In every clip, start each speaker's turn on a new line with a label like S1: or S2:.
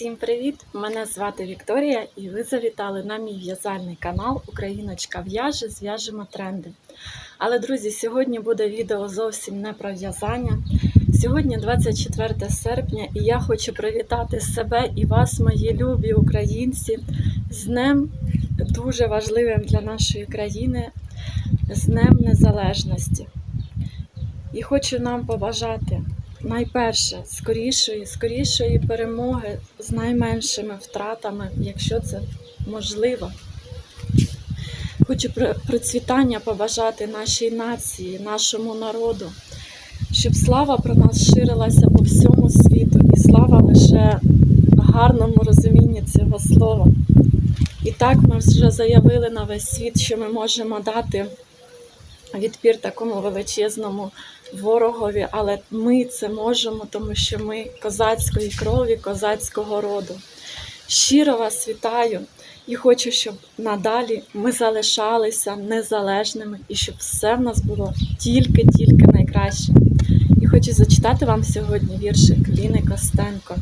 S1: Всім привіт! Мене звати Вікторія, і ви завітали на мій в'язальний канал Україночка в'яже, зв'яжемо тренди. Але, друзі, сьогодні буде відео зовсім не про в'язання. Сьогодні 24 серпня, і я хочу привітати себе і вас, мої любі українці, з Днем дуже важливим для нашої країни, з Днем Незалежності. І хочу нам побажати найперше скорішої, скорішої перемоги з найменшими втратами, якщо це можливо. Хочу процвітання побажати нашій нації, нашому народу, щоб слава про нас ширилася по всьому світу, і слава лише в гарному розумінні цього слова. І так ми вже заявили на весь світ, що ми можемо дати відпір такому величезному ворогові, але ми це можемо, тому що ми козацької крові, козацького роду. Щиро вас вітаю і хочу, щоб надалі ми залишалися незалежними і щоб все в нас було тільки-тільки найкраще. І хочу зачитати вам сьогодні віршик Ліни Костенко.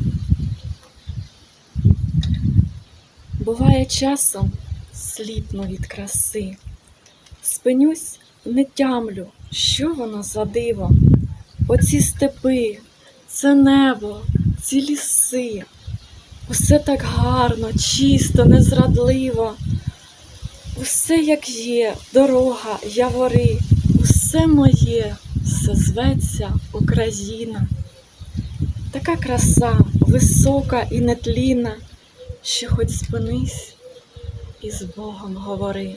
S1: Буває часом сліпну від краси, спинюсь, не тямлю, що воно за диво. Оці степи, це небо, ці ліси. Усе так гарно, чисто, незрадливо. Усе як є, дорога, явори, усе моє, все зветься Україна. Така краса, висока і нетлінна, що хоч спинись і з Богом говори.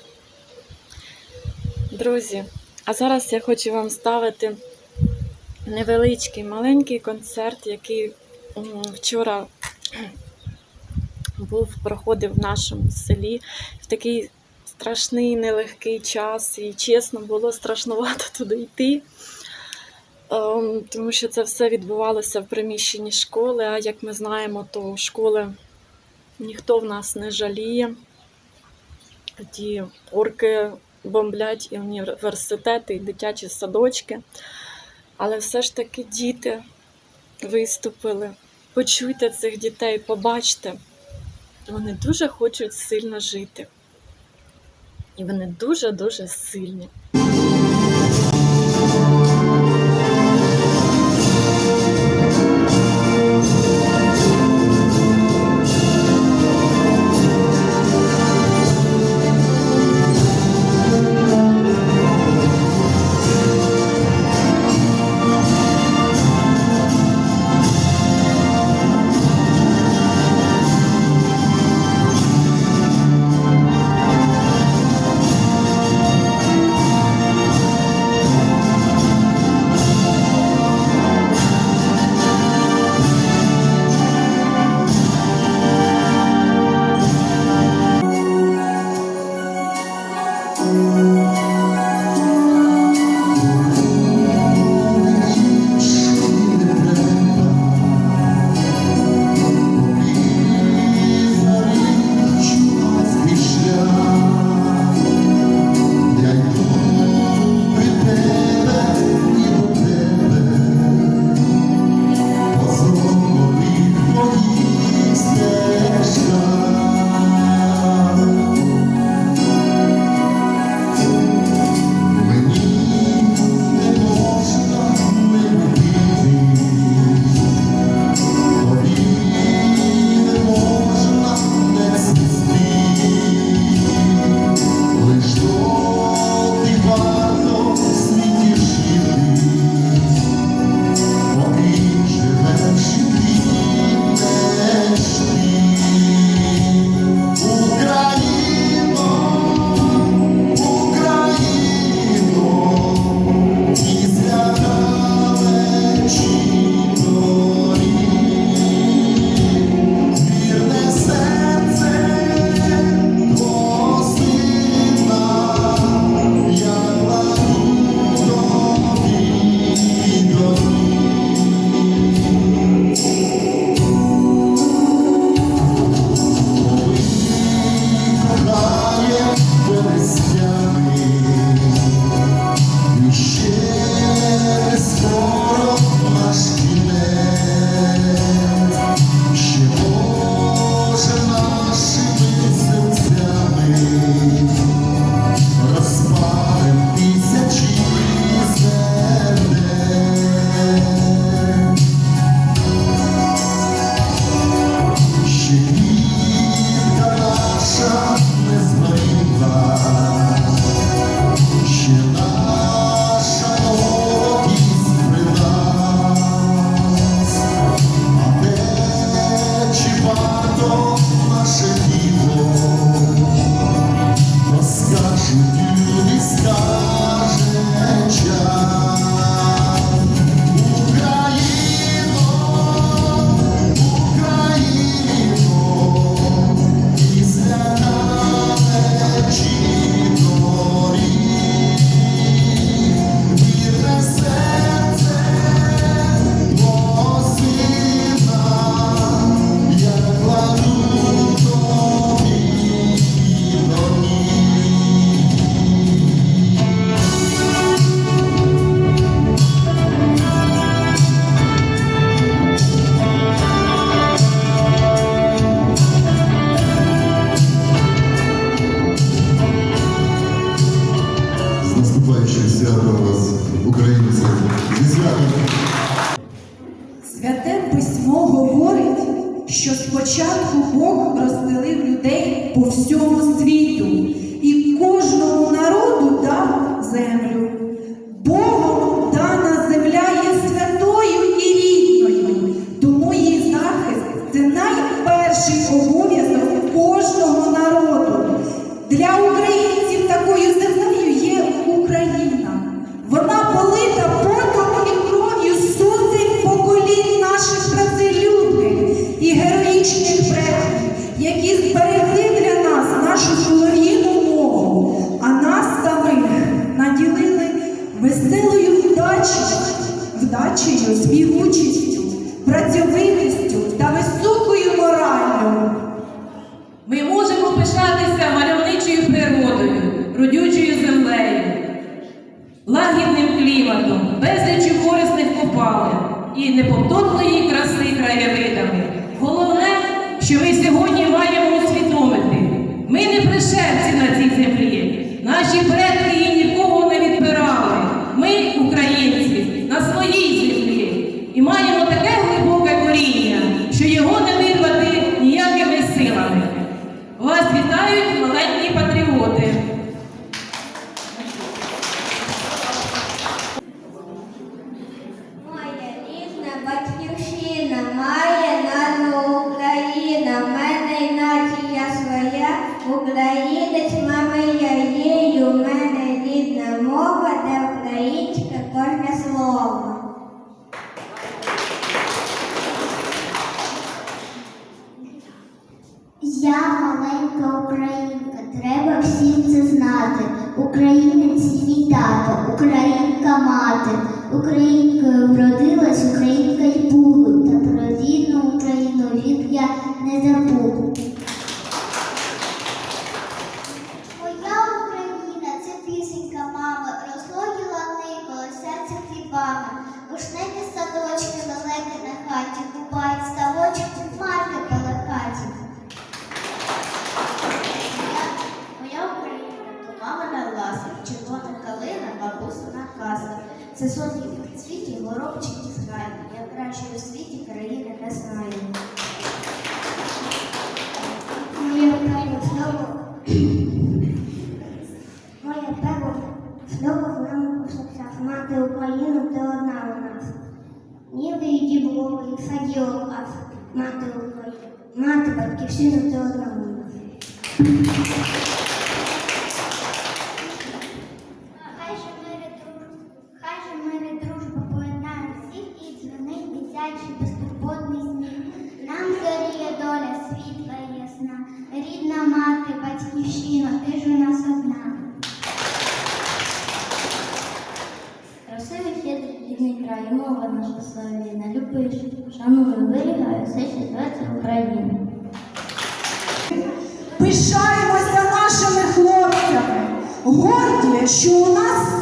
S1: Друзі, а зараз я хочу вам ставити невеличкий маленький концерт, який вчора був, проходив в нашому селі в такий страшний, нелегкий час, і чесно було страшнувато туди йти. Ем, Тому що це все відбувалося в приміщенні школи. А як ми знаємо, то школи ніхто в нас не жаліє. Ті орки бомблять і університети, і дитячі садочки. Але все ж таки діти виступили. Почуйте цих дітей, побачте. Вони дуже хочуть сильно жити. І вони дуже-дуже сильні.
S2: Святе письмо говорить, що спочатку Бог розділив людей по всьому світу і кожному народу дав землю. Це
S3: сотні в світі, горобчик і. Я кращої у світі країни не знаю.
S4: Моє пекло знову, моє пекло знову в нам пособцях. Мати Україну, ти одна у нас. Ніби і дібло, і саділо вас, мати Україну, мати батьківщину, ти одна у нас.
S3: і
S4: мова наша славіна, любиш, шануй, вирігай, все ще зветься Україна.
S2: Пишаємося нашими хлопцями, горді, що у нас.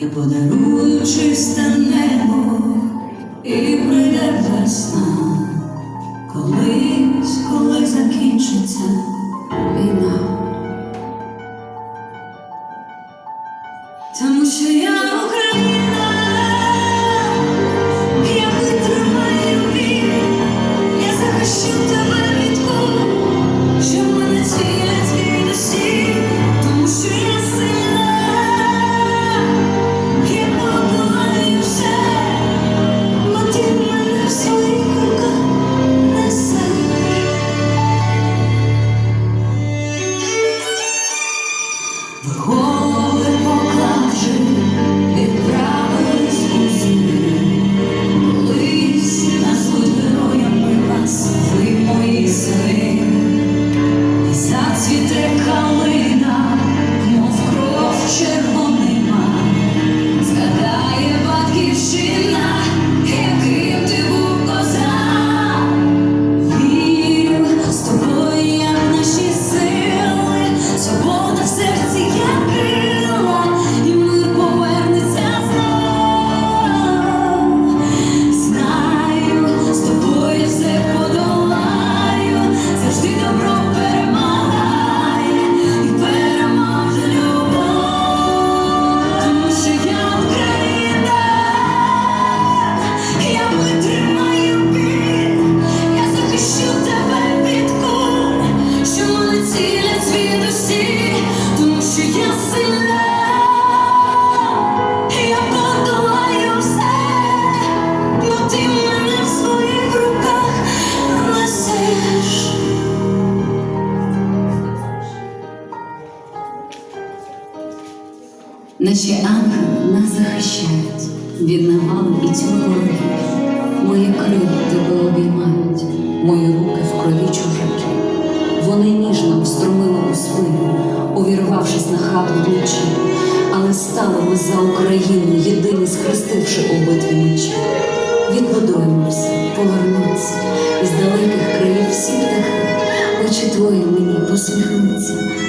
S2: і
S5: подарую чисте небо, і прийде весна, колись, коли закінчиться війна.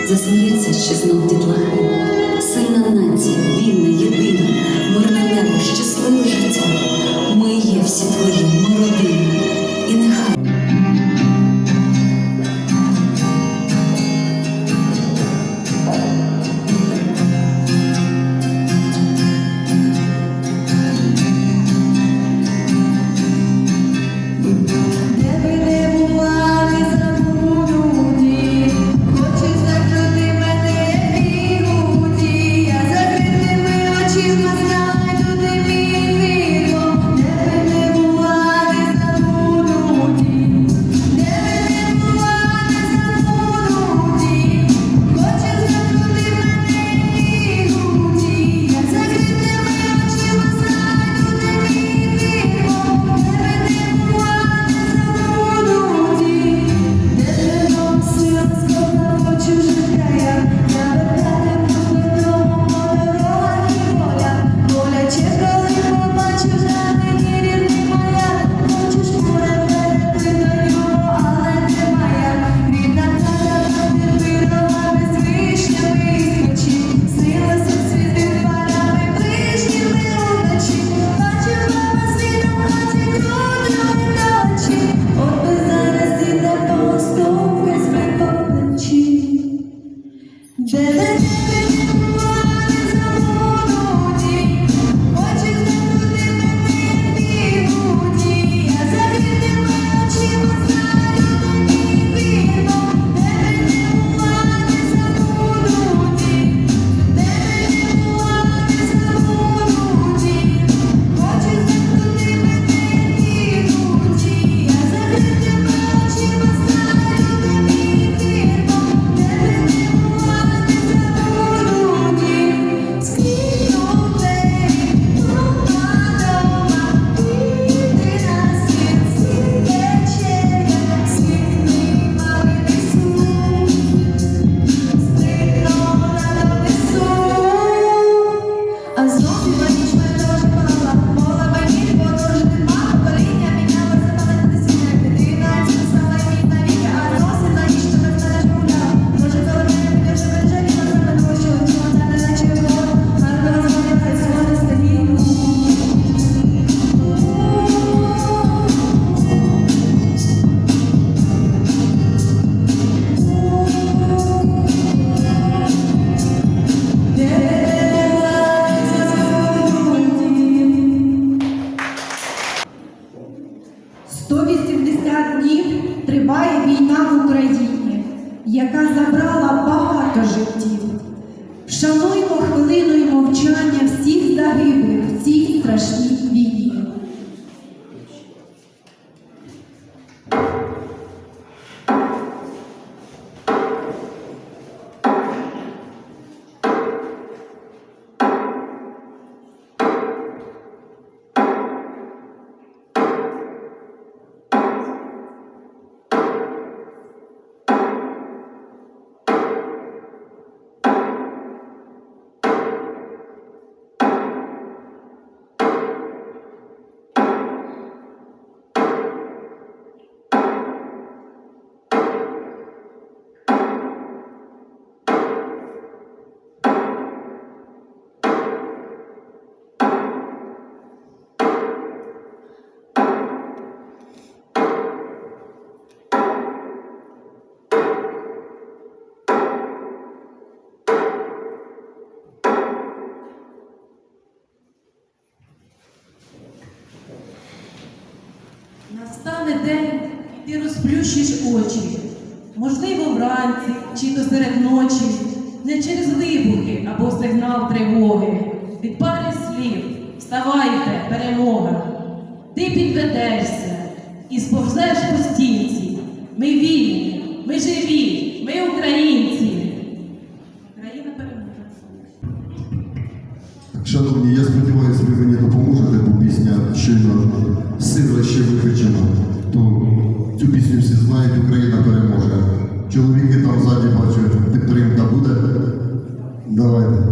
S5: засміється ще знов дітлахи.
S2: Então a gente vai
S6: Настане день, і ти розплющиш очі. Можливо, вранці чи то серед ночі, не через вибухи або сигнал тривоги. Від пари слів вставайте, перемога. Ти підведешся і сповзеш по стінці. Ми вільні, там ззаді бачу, підтримка буде. Давайте.